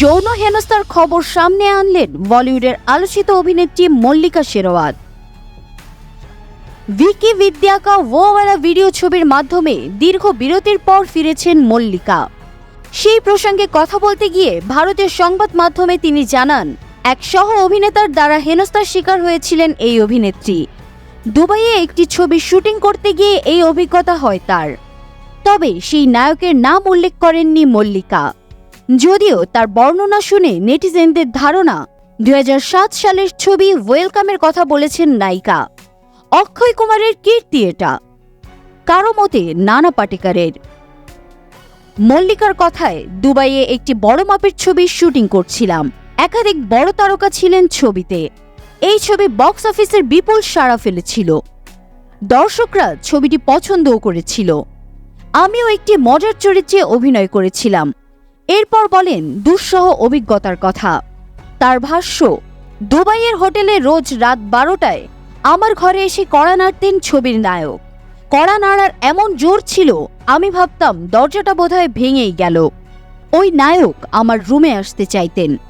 যৌন হেনস্থার খবর সামনে আনলেন বলিউডের আলোচিত অভিনেত্রী মল্লিকা শেরওয়াত। ভিকি বিদ্যাকা ওয়ালা ভিডিও ছবির মাধ্যমে দীর্ঘ বিরতির পর ফিরেছেন মল্লিকা। সেই প্রসঙ্গে কথা বলতে গিয়ে ভারতের সংবাদ মাধ্যমে তিনি জানান, এক সহ অভিনেতার দ্বারা হেনস্থার শিকার হয়েছিলেন এই অভিনেত্রী। দুবাইয়ে একটি ছবি শুটিং করতে গিয়ে এই অভিজ্ঞতা হয় তার। তবে সেই নায়কের নাম উল্লেখ করেননি মল্লিকা। যদিও তার বর্ণনা শুনে নেটিজেনদের ধারণা, দুই হাজার সাত সালের ছবি ওয়েলকামের কথা বলেছেন নায়িকা। অক্ষয় কুমারের কীর্তি এটা। কারও মতে নানা পাটেকারের। মল্লিকার কথায় দুবাইয়ে একটি বড় মাপের ছবির শুটিং করছিলাম। একাধিক বড় তারকা ছিলেন ছবিতে। এই ছবি বক্স অফিসের বিপুল সাড়া ফেলেছিল। দর্শকরা ছবিটি পছন্দও করেছিল। আমিও একটি মজার চরিত্রে অভিনয় করেছিলাম। এরপর বলেন দুঃসহ অভিজ্ঞতার কথা। তার ভাষ্য, দুবাইয়ের হোটেলে রোজ রাত বারোটায় আমার ঘরে এসে কড়া নাড়তেন ছবির নায়ক। কড়া নাড়ার এমন জোর ছিল, আমি ভাবতাম দরজাটা বোধহয় ভেঙেই গেল। ওই নায়ক আমার রুমে আসতে চাইতেন।